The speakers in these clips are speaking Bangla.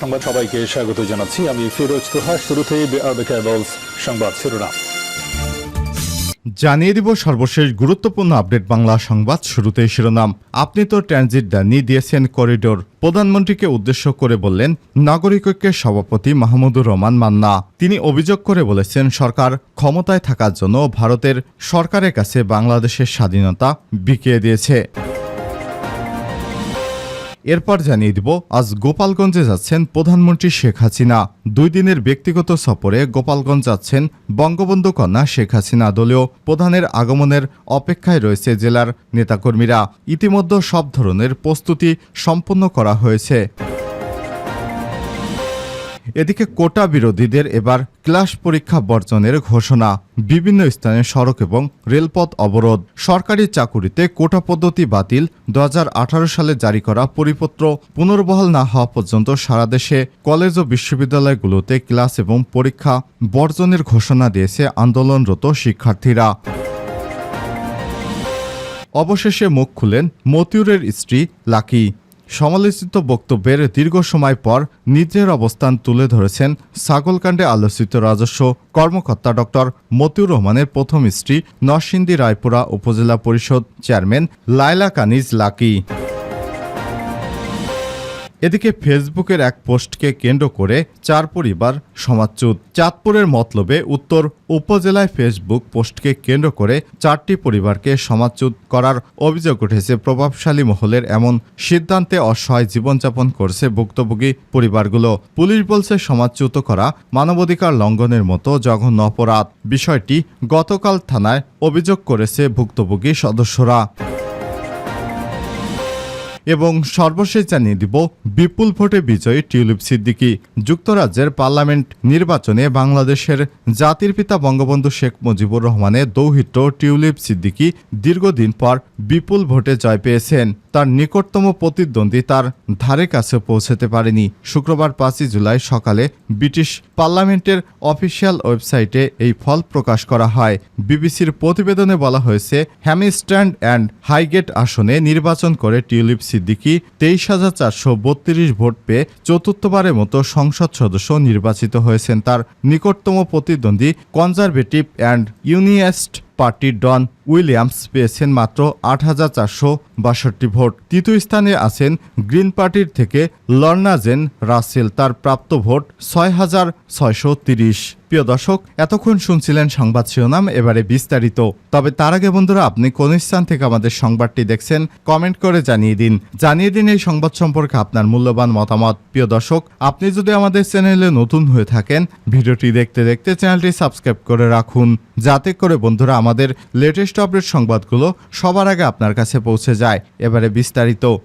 সংবাদ সবাইকে স্বাগত জানাচ্ছি। আমি ফিরোজ তোহা শুরুতেই সংবাদ শিরোনাম। জানিয়ে দিব সর্বশেষ গুরুত্বপূর্ণ আপডেট বাংলা সংবাদ শুরুতেই শিরোনাম। আপনি তো ট্রানজিট দেননি দিয়েছেন করিডোর। প্রধানমন্ত্রীকে উদ্দেশ্য করে বললেন, নাগরিক ঐক্যের সভাপতি মাহমুদুর রহমান মান্না। তিনি অভিযোগ করে বলেছেন, সরকার ক্ষমতায় থাকার জন্য ভারতের সরকারের কাছে বাংলাদেশের স্বাধীনতা বিকিয়ে দিয়েছে। এরপর জানিয়ে দিব, আজ গোপালগঞ্জে যাচ্ছেন প্রধানমন্ত্রী শেখ হাসিনা। দুই দিনের ব্যক্তিগত সফরে গোপালগঞ্জ যাচ্ছেন বঙ্গবন্ধু কন্যা শেখ হাসিনা দলীয় প্রধানের আগমনের অপেক্ষায় রয়েছে জেলার নেতাকর্মীরা। ইতিমধ্যে সব ধরনের প্রস্তুতি সম্পন্ন করা হয়েছে। এদিকে কোটা বিরোধীদের এবার ক্লাস পরীক্ষা বর্জনের ঘোষণা। বিভিন্ন স্থানে সড়ক এবং রেলপথ অবরোধ। সরকারি চাকুরিতে কোটা পদ্ধতি বাতিল। দু হাজার আঠারো সালে জারি করা পরিপত্র পুনর্বহাল না হওয়া পর্যন্ত সারা দেশে কলেজ ও বিশ্ববিদ্যালয়গুলোতে ক্লাস এবং পরীক্ষা বর্জনের ঘোষণা দিয়েছে আন্দোলনরত শিক্ষার্থীরা। অবশেষে মুখ খুলেন মতিউরের স্ত্রী লাকি। সমালোচিত বক্তব্যের দীর্ঘ সময় পর নিজের অবস্থান তুলে ধরেছেন সাগলকাণ্ডে আলোচিত রাজস্ব কর্মকর্তা ডক্টর মতিউর রহমানের প্রথম স্ত্রী নরসিংদী রায়পুরা উপজেলা পরিষদ চেয়ারম্যান লায়লা কানিজ লাকি। এদিকে ফেসবুকের এক পোস্টকে কেন্দ্র করে চার পরিবার সমাজচ্যুত চাঁদপুরের মতলবে উত্তর উপজেলায় ফেসবুক পোস্টকে কেন্দ্র করে চারটি পরিবারকে সমাজচ্যুত করার অভিযোগ উঠেছে। প্রভাবশালী মহলের এমন সিদ্ধান্তে অসহায় জীবনযাপন করছে ভুক্তভোগী পরিবারগুলো। পুলিশ বলছে সমাজচ্যুত করা মানবাধিকার লঙ্ঘনের মতো জঘন্য অপরাধ। বিষয়টি গতকাল থানায় অভিযোগ করেছে ভুক্তভোগী সদস্যরা। এবং সর্বশেষ জানিয়ে দিব, বিপুল ভোটে বিজয়ী টিউলিপ সিদ্দিকী। যুক্তরাজ্যের পার্লামেন্ট নির্বাচনে বাংলাদেশের জাতির পিতা বঙ্গবন্ধু শেখ মুজিবুর রহমানের দৌহিত্র টিউলিপ সিদ্দিকী দীর্ঘদিন পর বিপুল ভোটে জয় পেয়েছেন। তার নিকটতম প্রতিদ্বন্দ্বী তার ধারে কাছে পৌঁছতে পারেনি। শুক্রবার পাঁচই জুলাই সকালে ব্রিটিশ পার্লামেন্টের অফিসিয়াল ওয়েবসাইটে এই ফল প্রকাশ করা হয়। বিবিসির প্রতিবেদনে বলা হয়েছে, হ্যামিস্ট্যান্ড অ্যান্ড হাইগেট আসনে নির্বাচন করে টিউলিপ সিদ্দিকি তেইশ হাজার চারশো বত্রিশ ভোট পেয়ে চতুর্থবারের মতো সংসদ সদস্য নির্বাচিত হয়েছেন। তার নিকটতম প্রতিদ্বন্দ্বী কনজারভেটিভ অ্যান্ড ইউনিয়েস্ট পার্টির ডন উইলিয়ামস পেয়েছেন মাত্র আট হাজার চারশো বাষট্টি ভোট। তৃতীয় স্থানে আছেন গ্রিন পার্টির থেকে লর্নাজেন রাসেল, তার প্রাপ্ত ভোট ছয় হাজার ছয়শো তিরিশ। প্রিয় দর্শক, এতক্ষণ শুনছিলেন সংবাদ শিরোনাম, এবারে বিস্তারিত। তবে তার আগে বন্ধুরা, আপনি কোন স্থান থেকে আমাদের সংবাদটি দেখছেন, কমেন্ট করে জানিয়ে দিন। জানিয়ে দিন এই সংবাদ সম্পর্কে আপনার মূল্যবান মতামত। প্রিয় দর্শক, আপনি যদি আমাদের চ্যানেলে নতুন হয়ে থাকেন, ভিডিওটি দেখতে দেখতে চ্যানেলটি সাবস্ক্রাইব করে রাখুন। যাতে করে বন্ধুরা আমাদের লেটেস্ট আপডেট সংবাদগুলো সবার আগে আপনার কাছে পৌঁছে যায়। এবারে বিস্তারিত।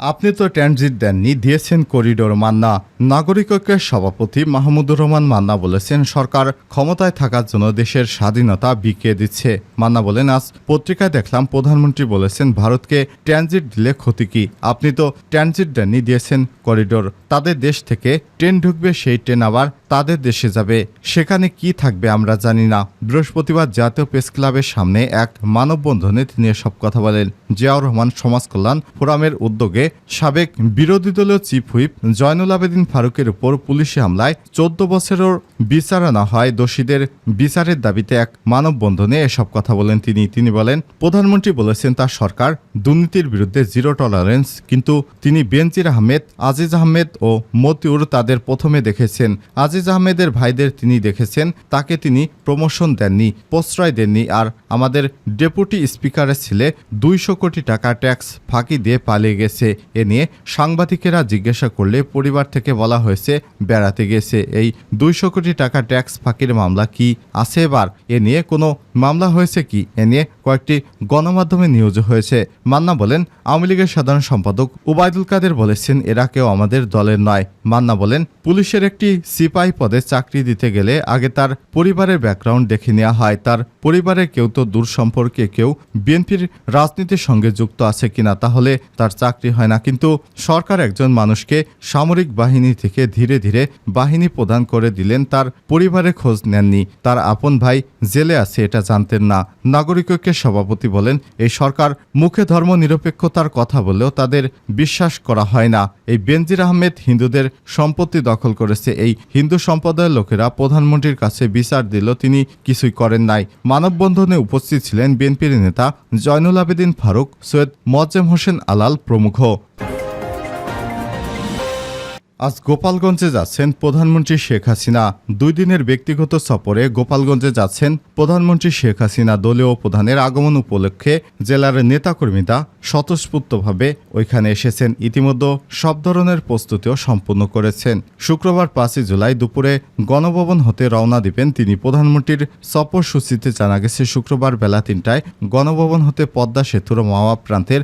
আপনি তো ট্রানজিট দেননি, দিয়েছেন করিডোর মান্না। নাগরিক ঐক্যের সভাপতি মাহমুদুর রহমান মান্না বলেছেন, সরকার ক্ষমতায় থাকার জন্য দেশের স্বাধীনতা বিকিয়ে দিচ্ছে। মান্না বলেন, আজ পত্রিকায় দেখলাম, প্রধানমন্ত্রী বলেছেন, ভারতকে ট্রানজিট দিলে ক্ষতি কি? আপনি তো ট্রানজিট দেননি, দিয়েছেন করিডোর। তাদের দেশ থেকে ট্রেন ঢুকবে, সেই ট্রেন আবার তাদের দেশে যাবে। সেখানে কি থাকবে আমরা জানি না। বৃহস্পতিবার জাতীয় প্রেস ক্লাবের সামনে এক মানববন্ধনে তিনি এসব কথা বলেন। জিয়াউর রহমান সমাজ কল্যাণ ফোরামের উদ্যোগে সাবেক বিরোধী দলীয় চিফ হুইপ জয়নুল আবেদিন ফারুকের উপর পুলিশি হামলায় চোদ্দ বছরের বিচার না হয় দোষীদের বিচারের দাবিতে এক মানববন্ধনে এসব কথা বলেন তিনি। তিনি বলেন, প্রধানমন্ত্রী বলেছেন, তার সরকার দুর্নীতির বিরুদ্ধে জিরো টলারেন্স, কিন্তু তিনি বেনজির আহমেদ, আজিজ আহমেদ ও মতিউর তাদের প্রথমে দেখেছেন। আজিজ আহমেদের ভাইদের তিনি দেখেছেন, তাকে তিনি প্রমোশন দেননি, প্রশ্রয় দেননি, আর আমাদের ডেপুটি স্পিকারের ছেলে দুইশো কোটি টাকা ট্যাক্স ফাঁকি দিয়ে পালিয়ে গেছে। এ নিয়ে সাংবাদিকেরা জিজ্ঞাসা করলে পরিবার থেকে বলা হয়েছে, বেড়াতে গেছে। এই দুইশো কোটি টাকা ট্যাক্স ফাঁকির মামলা কি আছে এবার? এ নিয়ে কোনো মামলা হয়েছে কি? এ নিয়ে কয়েকটি গণমাধ্যমে নিউজ হয়েছে। মান্না বলেন, আওয়ামী লীগের সাধারণ সম্পাদক উবায়দুল কাদের বলেছেন, এরা কেউ আমাদের দলের নয়। মান্না বলেন, পুলিশের একটি সিপাহী পদে চাকরি দিতে গেলে আগে তার পরিবারের ব্যাকগ্রাউন্ড দেখে নেওয়া হয়। তার পরিবারের কেউ তো দূর সম্পর্কে কেউ বিএনপির রাজনীতির সঙ্গে যুক্ত আছে কিনা, তাহলে তার চাকরি হয় না, কিন্তু সরকার একজন মানুষকে সামরিক বাহিনী থেকে ধীরে ধীরে বাহিনী প্রদান করে দিলেন, তার পরিবারে খোঁজ নেননি, তার আপন ভাই জেলে আছে, এটা জানতেন না। নাগরিককে সভাপতি বলেন, এই সরকার মুখে ধর্ম নিরপেক্ষতার কথা বললেও তাদের বিশ্বাস করা হয় না। এই বেনজির আহমেদ হিন্দুদের সম্পত্তি দখল করেছে, এই হিন্দু সম্প্রদায়ের লোকেরা প্রধানমন্ত্রীর কাছে বিচার দিল, তিনি কিছুই করেন নাই। মানববন্ধনে উপস্থিত ছিলেন বিএনপির নেতা জয়নুল আবেদিন ফারুক, সৈয়দ মোয়াজ্জেম হোসেন আলাল প্রমুখ। Tchau! আজ গোপালগঞ্জে যাচ্ছেন প্রধানমন্ত্রী শেখ হাসিনা। দুই দিনের ব্যক্তিগত সফরে গোপালগঞ্জে যাচ্ছেন প্রধানমন্ত্রী শেখ হাসিনা দলীয় প্রধানের আগমন উপলক্ষে জেলার নেতাকর্মীরা স্বতঃস্ফূর্তভাবে ওইখানে এসেছেন। ইতিমধ্যে সব ধরনের প্রস্তুতিও সম্পন্ন করেছেন। শুক্রবার পাঁচই জুলাই দুপুরে গণভবন হতে রওনা দিবেন তিনি। প্রধানমন্ত্রীর সফরসূচিতে জানা গেছে, শুক্রবার বেলা তিনটায় গণভবন হতে পদ্মা সেতুর মাওয়া প্রান্তের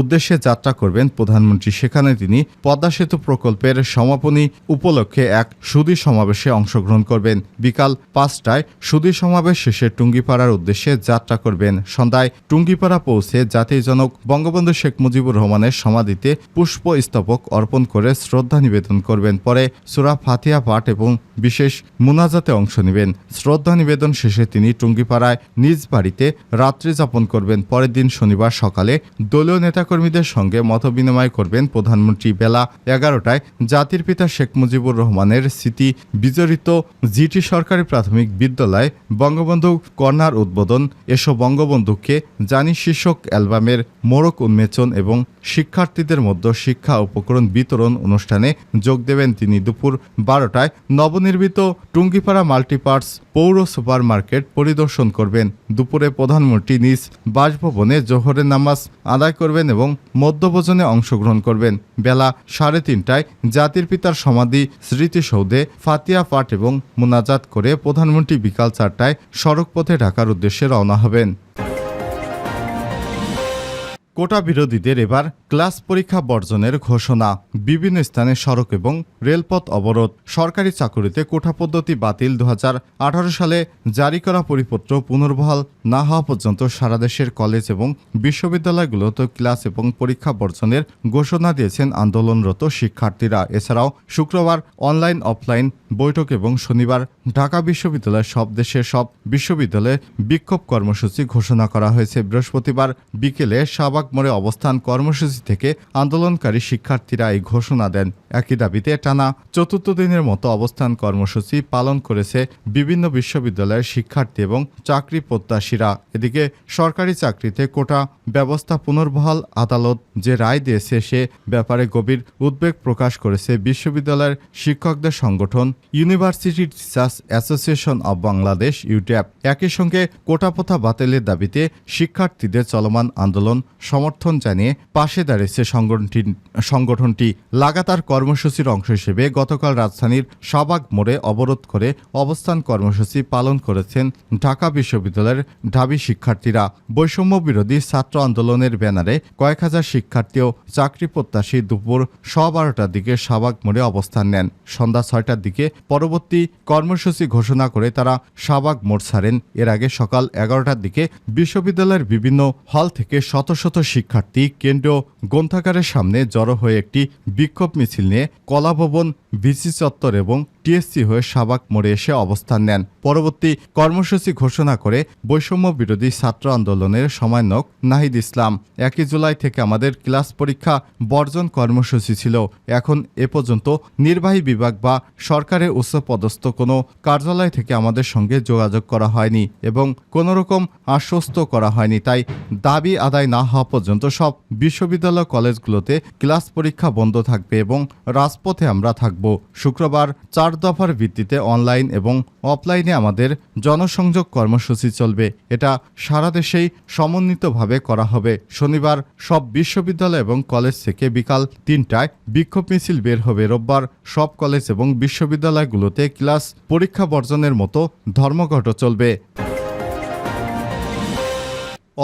উদ্দেশ্যে যাত্রা করবেন প্রধানমন্ত্রী। সেখানে তিনি পদ্মা সেতু প্রকল্পের সমাপনী উপলক্ষে এক সুদী সমাবেশে অংশগ্রহণ করবেন। বিকাল পাঁচটায় সুদী সমাবেশ শেষে টুঙ্গিপাড়ার উদ্দেশ্যে যাত্রা করবেন। সন্ধ্যায় টুঙ্গিপাড়া পৌঁছে জাতির জনক বঙ্গবন্ধু শেখ মুজিবুর রহমানের সমাধিতে পুষ্প স্তবক অর্পণ করে শ্রদ্ধা নিবেদন করবেন। পরে সুরা ফাতিয়া পাঠ এবং বিশেষ মুনাজাতে অংশ নেবেন। শ্রদ্ধা নিবেদন শেষে তিনি টুঙ্গিপাড়ায় নিজ বাড়িতে রাত্রি যাপন করবেন। পরের দিন শনিবার সকালে দলীয় নেতাকর্মীদের সঙ্গে মতবিনিময় করবেন প্রধানমন্ত্রী। বেলা এগারোটায় জাতির পিতা শেখ মুজিবুর রহমানের স্মৃতি বিজড়িত জিটি সরকারি প্রাথমিক বিদ্যালয় বঙ্গবন্ধু কর্নার উদ্বোধন এসো বঙ্গবন্ধুকে জানি শীর্ষক অ্যালবামের মোড়ক উন্মেচন এবং শিক্ষার্থীদের মধ্যে শিক্ষা উপকরণ বিতরণ অনুষ্ঠানে যোগ দেবেন তিনি দুপুর বারোটায়। নবনির্মিত টুঙ্গিপাড়া মাল্টিপার্টস পৌর সুপার মার্কেট পরিদর্শন করবেন। দুপুরে প্রধানমন্ত্রী নিজ বাসভবনে জোহরের নামাজ আদায় করবেন এবং মধ্যভোজনে অংশগ্রহণ করবেন। বেলা সাড়ে তিনটায় জাতির পিতার সমাধি, স্মৃতিসৌধে ফাতিয়া পাঠ এবং মোনাজাত করে প্রধানমন্ত্রী বিকাল চারটায় সড়কপথে ঢাকার উদ্দেশ্যে রওনা হবেন। কোটা বিরোধীদের এবার ক্লাস পরীক্ষা বর্জনের ঘোষণা। বিভিন্ন স্থানে সড়ক এবং রেলপথ অবরোধ। সরকারি চাকুরিতে কোটা পদ্ধতি বাতিল দু হাজার আঠারো সালে জারি করা পরিপত্র পুনর্বহাল না হওয়া পর্যন্ত সারা দেশের কলেজ এবং বিশ্ববিদ্যালয়গুলোতে ক্লাস এবং পরীক্ষা বর্জনের ঘোষণা দিয়েছেন আন্দোলনরত শিক্ষার্থীরা। এছাড়াও শুক্রবার অনলাইন, অফলাইন বৈঠক এবং শনিবার ঢাকা বিশ্ববিদ্যালয়ের সব দেশের সব বিশ্ববিদ্যালয়ে বিক্ষোভ কর্মসূচি ঘোষণা করা হয়েছে। বৃহস্পতিবার বিকেলে শাহবাগ মোড়ে অবস্থান কর্মসূচি থেকে আন্দোলনকারী শিক্ষার্থীরা এই ঘোষণা দেন। একই দাবিতে টানা চতুর্থ দিনের মতো অবস্থান কর্মসূচি পালন করেছে বিভিন্ন বিশ্ববিদ্যালয়ের শিক্ষার্থী এবং চাকরি প্রত্যাশীরা। এদিকে সরকারি চাকরিতে কোটা ব্যবস্থা পুনর্বহাল আদালত যে রায় দিয়েছে সে ব্যাপারে গভীর উদ্বেগ প্রকাশ করেছে বিশ্ববিদ্যালয়ের শিক্ষকদের সংগঠন university teachers association of Bangladesh UTAB একই সঙ্গে কোটা প্রথা বাতিলের দাবিতে শিক্ষার্থীদের চলমান আন্দোলন সমর্থন জানিয়ে পাশে দাঁড়িয়েছে সংগঠনটি সংগঠনটি। লাগাতার কর্মসূচির অংশ হিসেবে গতকাল রাজধানীর শাহবাগ মোড়ে অবরোধ করে অবস্থান কর্মসূচি পালন করেছেন ঢাকা বিশ্ববিদ্যালয়ের ঢাবি শিক্ষার্থীরা। বৈষম্য বিরোধী ছাত্র আন্দোলনের ব্যানারে কয়েক হাজার শিক্ষার্থী ও চাকরি প্রত্যাশী দুপুর সোয়া বারোটার দিকে শাহবাগ মোড়ে অবস্থান নেন। সন্ধ্যা ছয়টার দিকে পরবর্তী কর্মসূচি ঘোষণা করে তারা শাহবাগ মোড় ছাড়েন। এর আগে সকাল এগারোটার দিকে বিশ্ববিদ্যালয়ের বিভিন্ন হল থেকে শত শত শিক্ষার্থী কেন্দ্রীয় গ্রন্থাগারের সামনে জড়ো হয়ে একটি বিক্ষোভ মিছিল নিয়ে কলাভবন ভিসি চত্বর এবং টিএসসি হয়ে শাহবাগ মোড়ে এসে অবস্থান নেন। পরবর্তী কর্মসূচি ঘোষণা করে বৈষম্য বিরোধী ছাত্র আন্দোলনের সমন্বয়ক নাহিদ ইসলাম। একই জুলাই থেকে আমাদের ক্লাস পরীক্ষা বর্জন কর্মসূচি ছিল। এখন এ পর্যন্ত নির্বাহী বিভাগ বা সরকারের উচ্চপদস্থ কোনো কার্যালয় থেকে আমাদের সঙ্গে যোগাযোগ করা হয়নি এবং কোনো রকম আশ্বস্ত করা হয়নি। তাই দাবি আদায় না হওয়া পর্যন্ত সব বিশ্ববিদ্যালয় কলেজগুলোতে ক্লাস পরীক্ষা বন্ধ থাকবে এবং রাজপথে আমরা থাকব। শুক্রবার চার দফার ভিত্তিতে অনলাইন এবং অফলাইনে আমাদের জনসংযোগ কর্মসূচি চলবে। এটা সারা দেশেই সমন্বিতভাবে করা হবে। শনিবার সব বিশ্ববিদ্যালয় এবং কলেজ থেকে বিকাল তিনটায় বিক্ষোভ মিছিল বের হবে। রোববার সব কলেজ এবং বিশ্ববিদ্যালয়গুলোতে ক্লাস পরীক্ষা বর্জনের মতো ধর্মঘট চলবে।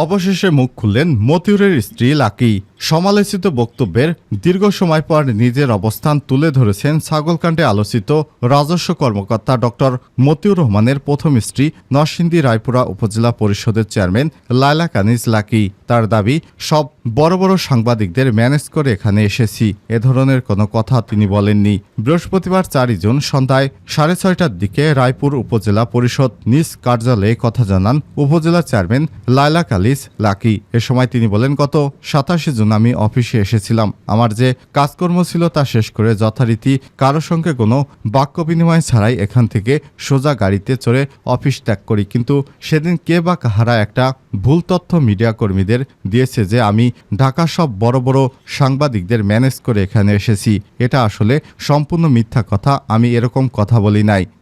অবশেষে মুখ খুললেন মতিউরের স্ত্রী লাকি। সমালোচিত বক্তব্যের দীর্ঘ সময় পর নিজের অবস্থান তুলে ধরেছেন ছাগলকাণ্ডে আলোচিত রাজস্ব কর্মকর্তা ডক্টর মতিউর রহমানের প্রথম স্ত্রী নরসিংদী রায়পুরা উপজেলা পরিষদের চেয়ারম্যান লায়লা কানিজ লাকি। তার দাবি, সব বড় বড় সাংবাদিকদের ম্যানেজ করে এখানে এসেছি। এ ধরনের কোনো কথা তিনি বলেননি। বৃহস্পতিবার চারই জুন সন্ধ্যায় সাড়ে ছয়টার দিকে রায়পুর উপজেলা পরিষদ নিজ কার্যালয়ে কথা জানান উপজেলা চেয়ারম্যান লায়লা কালিস লাকি। এ সময় তিনি বলেন, গত সাতাশে জুন আমি অফিসে এসেছিলাম। আমার যে কাজকর্ম ছিল তা শেষ করে যথারীতি কারও সঙ্গে কোনো বাক্য বিনিময় ছাড়াই এখান থেকে সোজা গাড়িতে চড়ে অফিস ত্যাগ করি। কিন্তু সেদিন কে বা কাহারা একটা ভুল তথ্য মিডিয়া কর্মীদের দিয়েছে যে আমি ঢাকা সব বড় বড় সাংবাদিকদের ম্যানেজ করে এখানে এসেছি। এটা আসলে সম্পূর্ণ মিথ্যা কথা, আমি এরকম কথা বলি নাই।